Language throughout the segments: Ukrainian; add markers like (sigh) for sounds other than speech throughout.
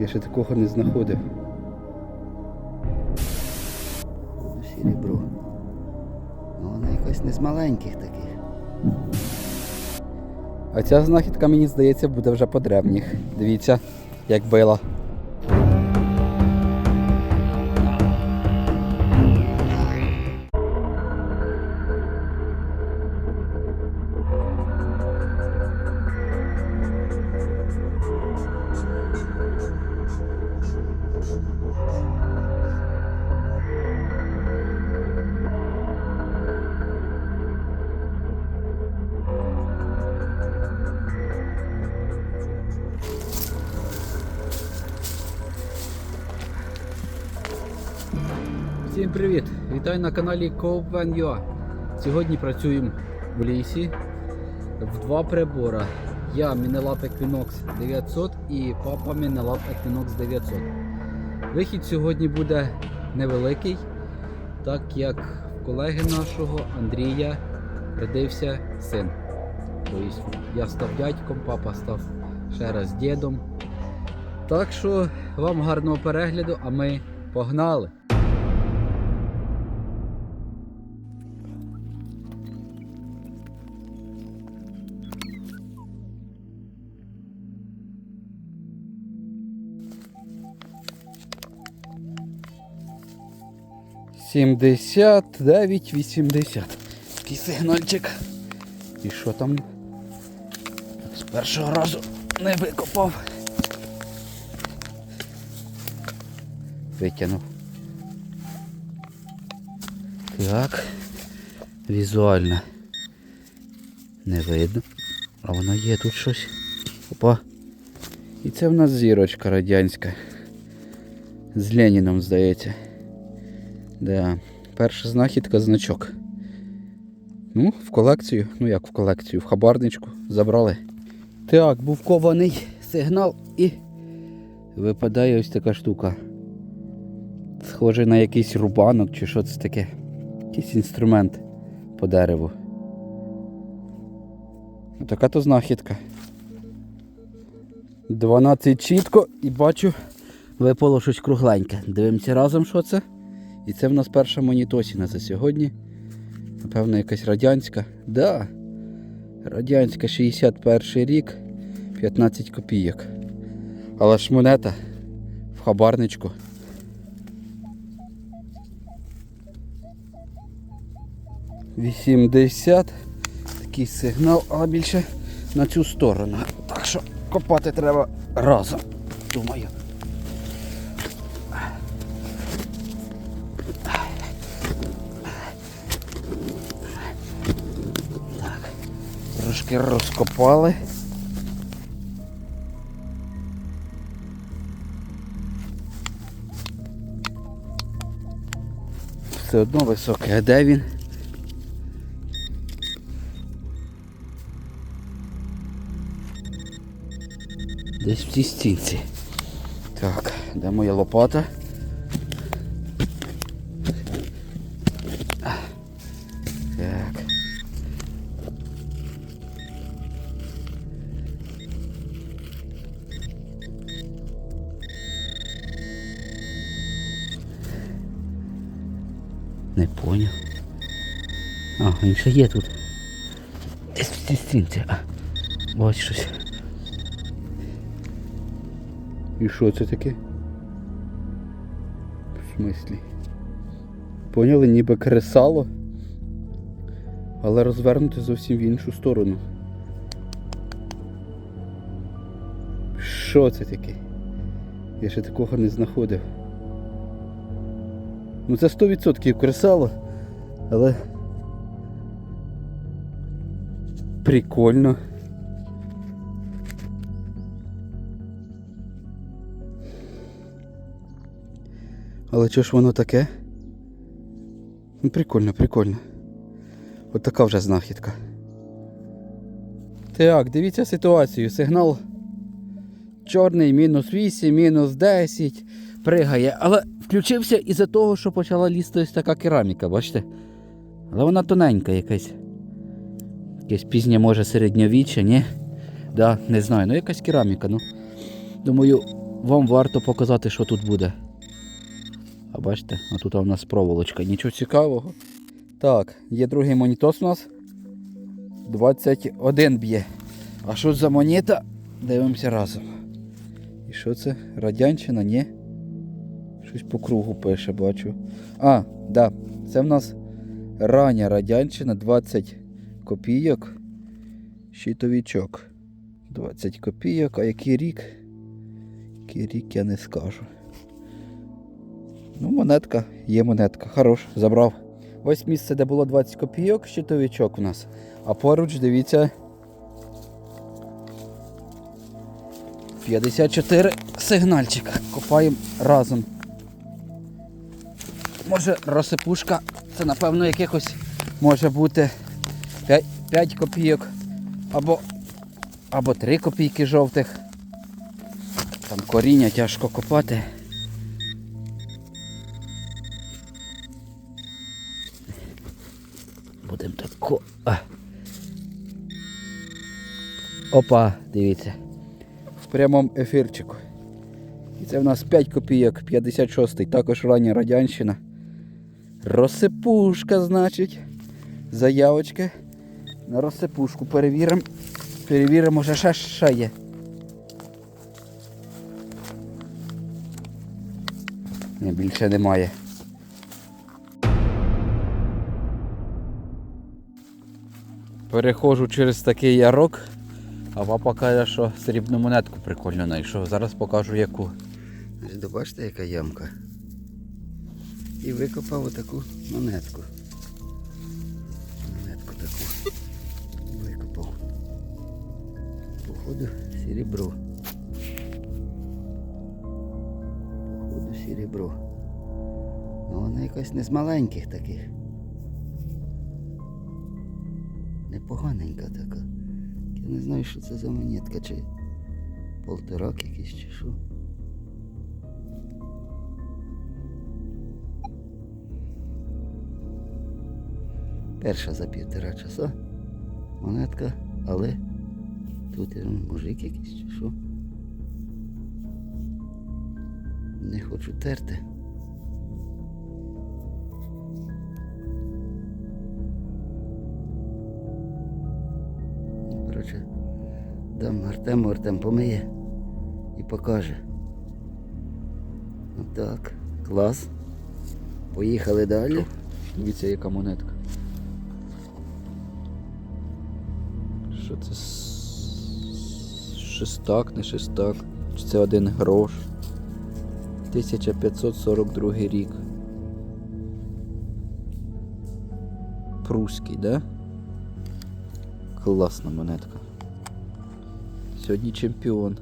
Я ще такого не знаходив. Серебро. Ну, Воно якось не з маленьких таких. А ця знахідка, мені здається, буде вже по древніх. Дивіться, як била. Всім привіт! Вітаю на каналі CoopVan.ua Сьогодні працюємо в лісі в два прибора. Я Мінелап Equinox 900 і папа Мінелап Equinox 900. Вихід сьогодні буде невеликий, так як в колеги нашого Андрія родився син. Тобто я став дядьком, папа став ще раз дідом. Так що вам гарного перегляду, а ми погнали! Сімдесят дев'ять вісімдесят. Такий сигнальчик. І що там? З першого разу не викопав. Витягнув. Так. Візуально. Не видно. А воно є тут щось. Опа. І це в нас зірочка радянська. З Леніном, здається. Да. Перша знахідка значок. Ну, в колекцію, ну як в колекцію, в хабарничку забрали. Так, був кований сигнал і випадає ось така штука. Схоже на якийсь рубанок чи що це таке. Якийсь інструмент по дереву. Така то знахідка. 12 чітко і бачу, випало щось кругленьке. Дивимося разом, що це. І це в нас перша монітосіна за сьогодні. Напевно, якась радянська. Да. Радянська 61 рік, 15 копійок. Але ж монета в хабарничку. Вісімдесят. Такий сигнал, але більше на цю сторону. Так що копати треба разом, думаю. Трошки розкопали. Все одно високий, а де він? Десь в цій стінці. Так, де моя лопата? Поняв. А, він ще є тут. Десь в стінці. А, щось. І що це таке? В смислі? Поняли, ніби кресало, але розвернуте зовсім в іншу сторону. Що це таке? Я ще такого не знаходив. Ну це 100% кресало, але прикольно. Але чого ж воно таке? Ну, прикольно, прикольно. От така вже знахідка. Так, дивіться ситуацію. Сигнал чорний, мінус 8, мінус 10, пригає. Але включився із-за того, що почала лізти ось така кераміка, бачите? Але вона тоненька якась. Якесь пізнє, може, середньовіччя, ні? Да, не знаю. Ну якась кераміка, ну. Думаю, вам варто показати, що тут буде. А бачите, а тут у нас проволочка, нічого цікавого. Так, є другий монітос у нас. 21 б'є. А що за монета? Дивимося разом. І що це? Радянщина, ні? Щось по кругу пише, бачу. А, да. Це в нас рання радянщина, 20 копійок. Щитовічок. 20 копійок, а який рік? Який рік я не скажу. Ну, монетка, є монетка. Хорош, забрав. Ось місце, де було 20 копійок, щитовичок у нас. А поруч, дивіться. 54 сигнальчика. Копаємо разом. Може розсипушка, це напевно якихось може бути 5, 5 копійок або, або 3 копійки жовтих. Там коріння тяжко копати. Будемо тако. Опа, дивіться. В прямому ефірчику. І це в нас 5 копійок, 56-й, також рання радянщина. Розсипушка, значить. Заявочки. На розсипушку перевіримо. Перевіримо, може ще ще є. Ні, більше немає. Переходжу через такий ярок, а папа каже, що срібну монетку прикольно знайшов. Зараз покажу яку. Бачите, яка ямка. І викопав отаку монетку. Монетку таку. Викопав. Походу серебро. Походу серебро. Ну вона якась не з маленьких таких. Непоганенька така. Я не знаю, що це за монетка, чи полторак якийсь, чи що. Перша за півтора часа монетка, але тут е, мужик якийсь чи що. Не хочу терти. Ну, Коротше, дам Артему, Артем помиє і покаже. Отак, клас. Поїхали далі. Дивіться, яка монетка. Що це? Шестак, не шестак. Чи це один грош? 1542 рік. Прусський, да? Класна монетка. Сьогодні чемпіон.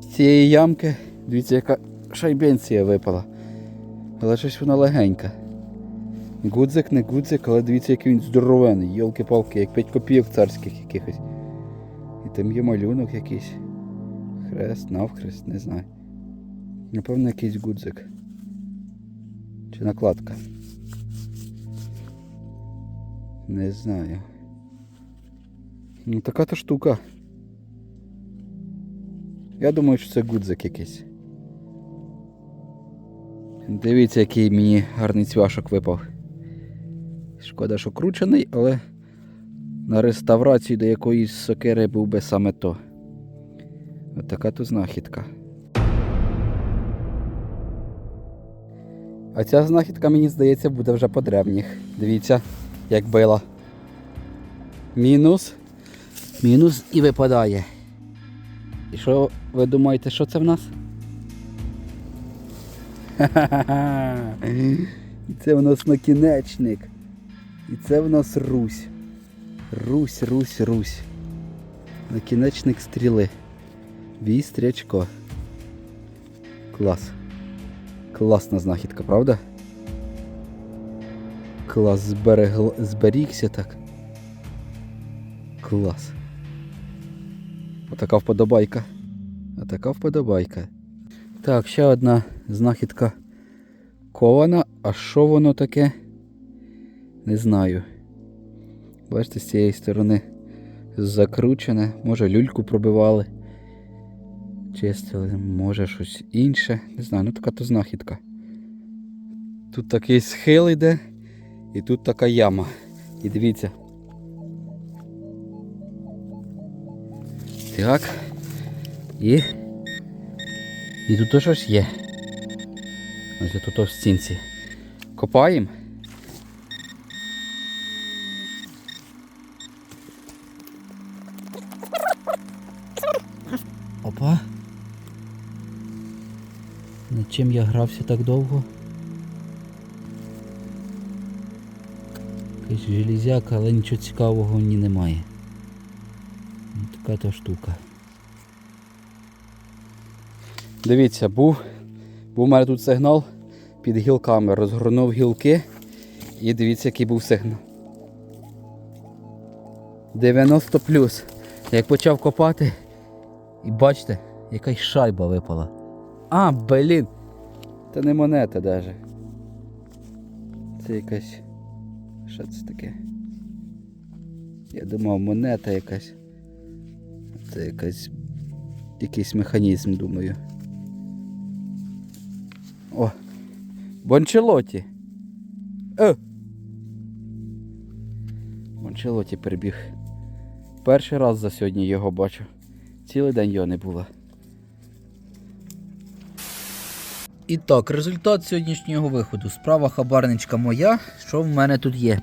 З цієї ямки, дивіться, яка шайбенція випала. Але щось вона легенька. Гудзик, не гудзик, але дивіться, який він здоровений, йолки-палки, як 5 копійок царських якихось. І там є малюнок якийсь. Хрест, навхрест, не знаю. Напевно, якийсь гудзик. Чи накладка. Не знаю. Ну така то штука. Я думаю, що це гудзик якийсь. Дивіться, який мені гарний цвяшок випав. Шкода, що кручений, але на реставрацію до якоїсь сокири був би саме то. От така то знахідка. А ця знахідка, мені здається, буде вже по древніх. Дивіться, як била. Мінус. Мінус і випадає. І що ви думаєте, що це в нас? Ха-ха-ха. (laughs) Це в нас накінечник. І це в нас Русь. Русь, Русь, Русь. Накінечник стріли. Вістрячко. Клас. Класна знахідка, правда? Клас зберегл... зберігся так. Клас. Отака вподобайка. Отака вподобайка. Так, ще одна знахідка кована. А що воно таке? Не знаю. Бачите, з цієї сторони закручене. Може люльку пробивали. Чистили, може щось інше. Не знаю, ну така то знахідка. Тут такий схил йде, і тут така яма. І дивіться. Так. І. І тут щось є. Ось тут в стінці. Копаємо. Чим я грався так довго? Якась железяка, але нічого цікавого в ній немає. Ну, Така то штука. Дивіться, був, був у мене тут сигнал під гілками. Розгорнув гілки і дивіться, який був сигнал. 90 плюс. Як почав копати, і бачите, якась шайба випала. А, блін. Це не монета даже. Це якась. Що це таке? Я думав, монета якась. Це якась. Якийсь механізм, думаю. О! Бончелоті. Е! Бончелоті прибіг. Перший раз за сьогодні його бачу. Цілий день його не було. І так, результат сьогоднішнього виходу. Справа хабарничка моя. Що в мене тут є?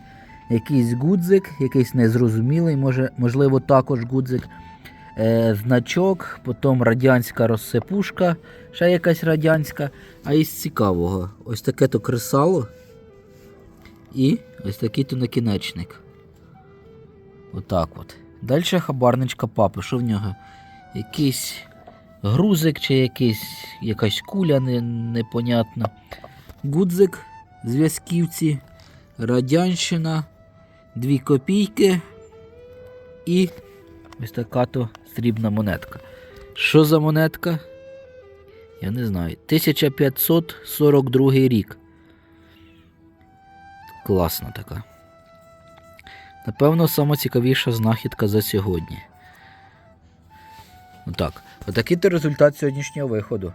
Якийсь гудзик, якийсь незрозумілий, може, можливо, також гудзик. Е, значок, потім радянська розсипушка, ще якась радянська. А із цікавого, ось таке то кресало. І ось такий то накінечник. Отак от. Далі хабарничка папи. Що в нього? Якийсь грузик чи якийсь, якась куля не, непонятна. Гудзик, зв'язківці, радянщина, дві копійки і ось така то срібна монетка. Що за монетка? Я не знаю. 1542 рік. Класна така. Напевно, сама цікавіша знахідка за сьогодні. Отак. Отакий то результат сьогоднішнього виходу.